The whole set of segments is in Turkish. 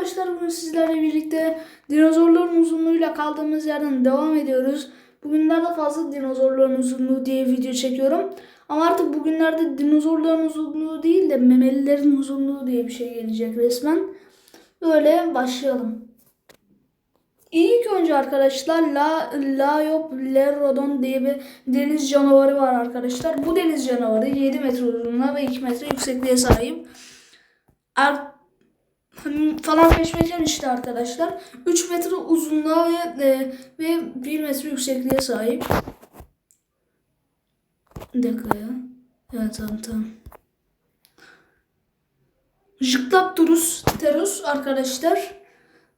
arkadaşlar bugün sizlerle birlikte dinozorların uzunluğuyla kaldığımız yerden devam ediyoruz. Bugünlerde fazla dinozorların uzunluğu diye video çekiyorum. Ama artık bugünlerde dinozorların uzunluğu değil de memelilerin uzunluğu diye bir şey gelecek resmen. Böyle başlayalım. İlk önce arkadaşlar La, Laiopleurodon diye bir deniz canavarı var arkadaşlar. Bu deniz canavarı 7 metre uzunluğuna ve 2 metre yüksekliğe sahip. Er, falan peşmeken işte arkadaşlar. 3 metre uzunluğa ve, e, ve 1 metre yüksekliğe sahip. Bir dakika ya. Evet tamam tamam. Jıklapturus terus arkadaşlar.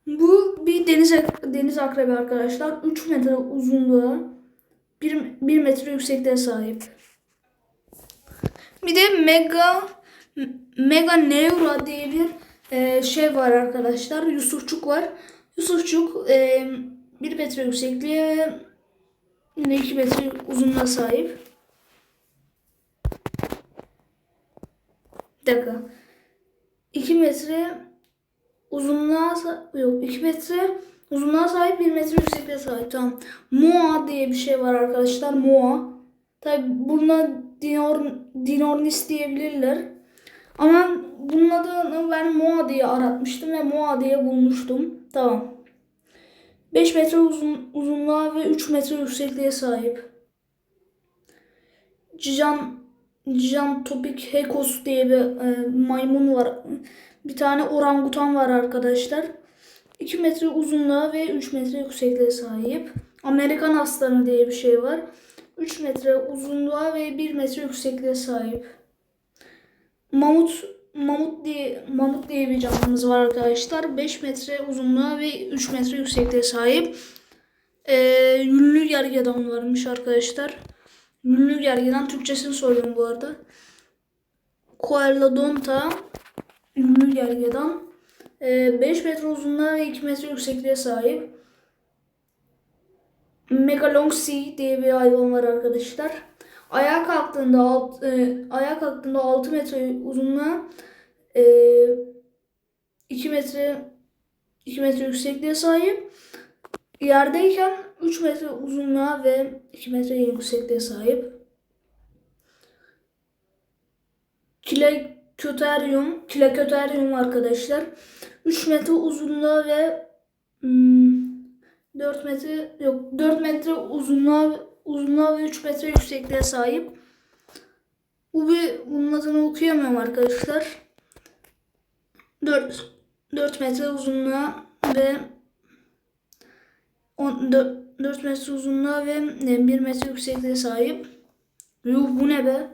Bu bir deniz deniz akrebi arkadaşlar. 3 metre uzunluğa 1, 1 metre yüksekliğe sahip. Bir de mega mega neura diye bir e, şey var arkadaşlar. Yusufçuk var. Yusufçuk e, 1 metre yüksekliğe yine 2 metre uzunluğa sahip. Bir dakika. 2 metre uzunluğa yok 2 metre uzunluğa sahip 1 metre yüksekliğe sahip. Tamam. Moa diye bir şey var arkadaşlar. Moa. Tabi buna dinor, dinornis diyebilirler. Ama adını ben Moa diye aratmıştım ve Moa diye bulmuştum. Tamam. 5 metre uzun, uzunluğa ve 3 metre yüksekliğe sahip. Cijan Cijan Topik Hekos diye bir e, maymun var. Bir tane orangutan var arkadaşlar. 2 metre uzunluğa ve 3 metre yüksekliğe sahip. Amerikan aslanı diye bir şey var. 3 metre uzunluğa ve 1 metre yüksekliğe sahip. Mamut mamut diye mamut diye bir canlımız var arkadaşlar. 5 metre uzunluğa ve 3 metre yüksekliğe sahip. Ee, yünlü gergedan varmış arkadaşlar. Yünlü gergedan Türkçesini soruyorum bu arada. Coelodonta ünlü gergedan. 5 metre uzunluğa ve 2 metre yüksekliğe sahip. Megalongsi diye bir hayvan var arkadaşlar. Ayağa kalktığında alt, e, ayağa kalktığında 6 metre uzunluğa e, 2 metre 2 metre yüksekliğe sahip. Yerdeyken 3 metre uzunluğa ve 2 metre yüksekliğe sahip. Kileköteryum, kileköteryum arkadaşlar. 3 metre uzunluğa ve hmm, 4 metre yok 4 metre uzunluğa uzunluğa ve 3 metre yüksekliğe sahip. Bu bir bunun adını okuyamıyorum arkadaşlar. 4 4 metre uzunluğa ve 10, 4, 4 metre uzunluğa ve 1 metre yüksekliğe sahip. Yuh bu ne be?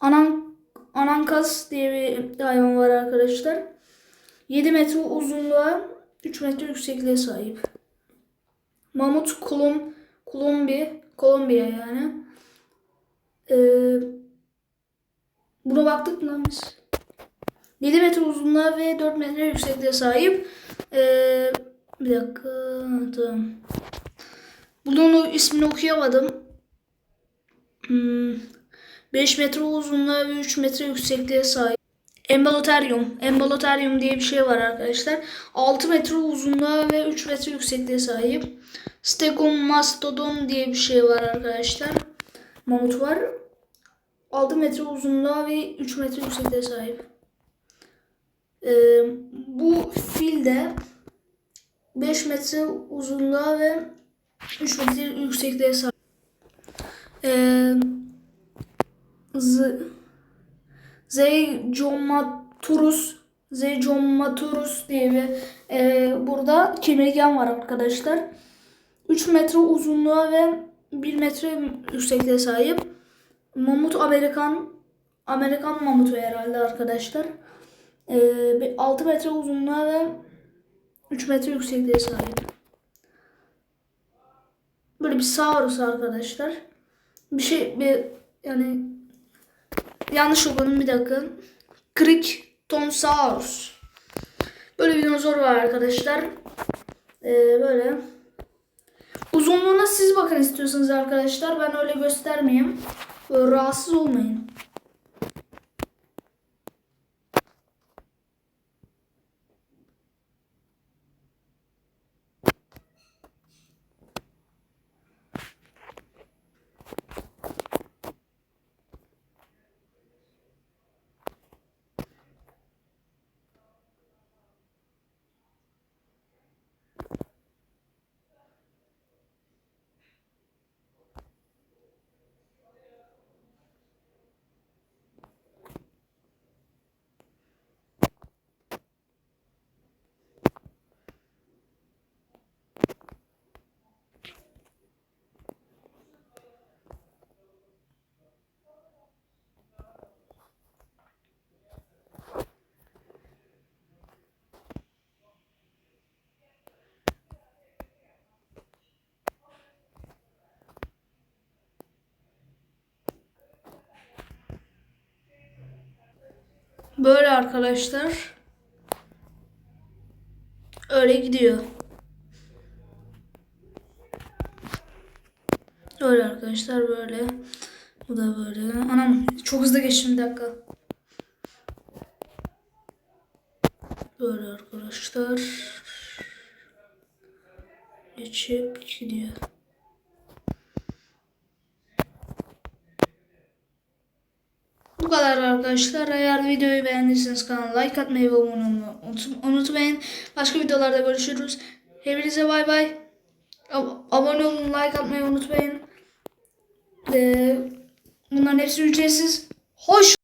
Anan, anankas diye bir hayvan var arkadaşlar. 7 metre uzunluğa 3 metre yüksekliğe sahip. Mamut Kolum, Kolombi, Kolombiya yani. Ee, buna baktık mı biz? 7 metre uzunluğa ve 4 metre yüksekliğe sahip. Ee, bir dakika. Tamam. Bunun ismini okuyamadım. Hmm. 5 metre uzunluğa ve 3 metre yüksekliğe sahip. Embaloterium. Embaloterium diye bir şey var arkadaşlar. 6 metre uzunluğa ve 3 metre yüksekliğe sahip. Stegomastodon diye bir şey var arkadaşlar. Mamut var. 6 metre uzunluğa ve 3 metre yüksekliğe sahip. Ee, bu fil de 5 metre uzunluğa ve 3 metre yüksekliğe sahip. Ee, Z Zeycomaturus Zeycomaturus diye bir e, burada kemirgen var arkadaşlar. 3 metre uzunluğa ve 1 metre yüksekliğe sahip. Mamut Amerikan Amerikan mamutu herhalde arkadaşlar. E, 6 metre uzunluğa ve 3 metre yüksekliğe sahip. Böyle bir saurus arkadaşlar. Bir şey bir yani yanlış okudum bir dakika. Kriktonsaurus. Böyle bir dinozor var arkadaşlar. Ee, böyle. Uzunluğuna siz bakın istiyorsanız arkadaşlar. Ben öyle göstermeyeyim. Böyle rahatsız olmayın. Böyle arkadaşlar. Öyle gidiyor. Öyle arkadaşlar böyle. Bu da böyle. Anam çok hızlı geçtim bir dakika. Böyle arkadaşlar. Geçip gidiyor. Kadar arkadaşlar. Eğer videoyu beğendiyseniz kanala like atmayı ve abone unutmayın. Başka videolarda görüşürüz. Hepinize bay bay. Ab- Abone olun, like atmayı unutmayın. Ee, bunların hepsi ücretsiz. Hoş